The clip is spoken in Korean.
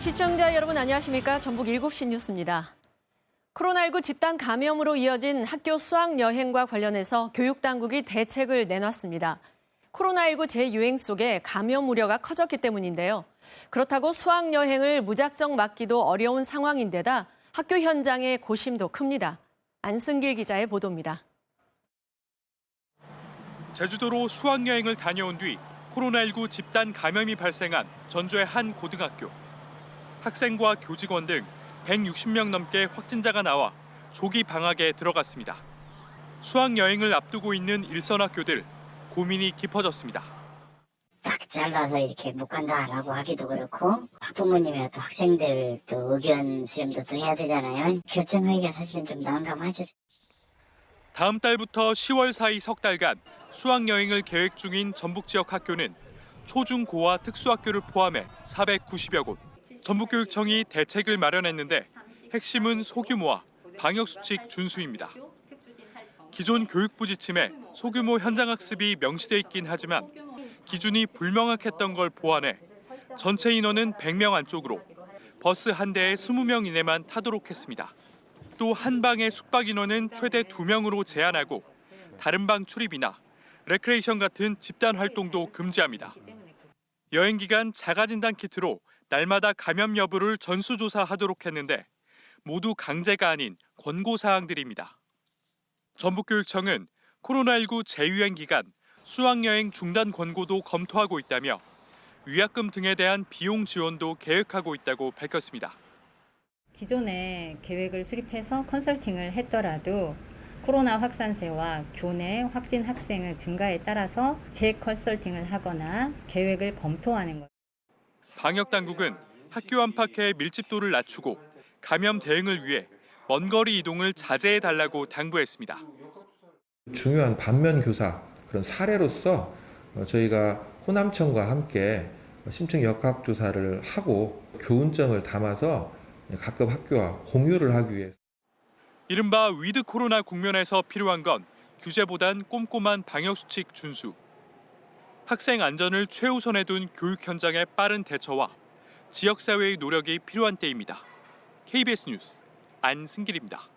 시청자 여러분 안녕하십니까? 전북 7시 뉴스입니다. 코로나19 집단 감염으로 이어진 학교 수학 여행과 관련해서 교육 당국이 대책을 내놨습니다. 코로나19 재유행 속에 감염 우려가 커졌기 때문인데요. 그렇다고 수학 여행을 무작정 막기도 어려운 상황인데다 학교 현장의 고심도 큽니다. 안승길 기자의 보도입니다. 제주도로 수학 여행을 다녀온 뒤 코로나19 집단 감염이 발생한 전주의 한 고등학교. 학생과 교직원 등 160명 넘게 확진자가 나와 조기 방학에 들어갔습니다. 수학 여행을 앞두고 있는 일선 학교들 고민이 깊어졌습니다. 딱 잘라서 이렇게 못 간다라고 하기도 그렇고 학부모님이나 또 학생들 또 의견 수렴도 또 해야 되잖아요. 결정하기가 사실은 좀 난감하죠. 다음 달부터 10월 사이 석 달간 수학 여행을 계획 중인 전북 지역 학교는 초중고와 특수학교를 포함해 490여 곳. 전북교육청이 대책을 마련했는데 핵심은 소규모와 방역수칙 준수입니다. 기존 교육부 지침에 소규모 현장 학습이 명시돼 있긴 하지만 기준이 불명확했던 걸 보완해 전체 인원은 100명 안쪽으로 버스 한 대에 20명 이내만 타도록 했습니다. 또 한 방의 숙박 인원은 최대 2명으로 제한하고 다른 방 출입이나 레크레이션 같은 집단 활동도 금지합니다. 여행 기간 자가 진단 키트로 날마다 감염 여부를 전수조사하도록 했는데 모두 강제가 아닌 권고 사항들입니다. 전북교육청은 코로나19 재유행 기간 수학여행 중단 권고도 검토하고 있다며 위약금 등에 대한 비용 지원도 계획하고 있다고 밝혔습니다. 기존에 계획을 수립해서 컨설팅을 했더라도 코로나 확산세와 교내 확진 학생의 증가에 따라서 재컨설팅을 하거나 계획을 검토하는 것. 방역 당국은 학교 안팎의 밀집도를 낮추고 감염 대응을 위해 먼 거리 이동을 자제해 달라고 당부했습니다. 중요한 반면 교사 그런 사례로서 어, 저희가 호남청과 함께 심층 역학 조사를 하고 교훈점을 담아서 각급 학교와 공유를 하기 위해서 이른바 위드 코로나 국면에서 필요한 건 규제보단 꼼꼼한 방역 수칙 준수. 학생 안전을 최우선에 둔 교육 현장의 빠른 대처와 지역 사회의 노력이 필요한 때입니다. KBS 뉴스 안승길입니다.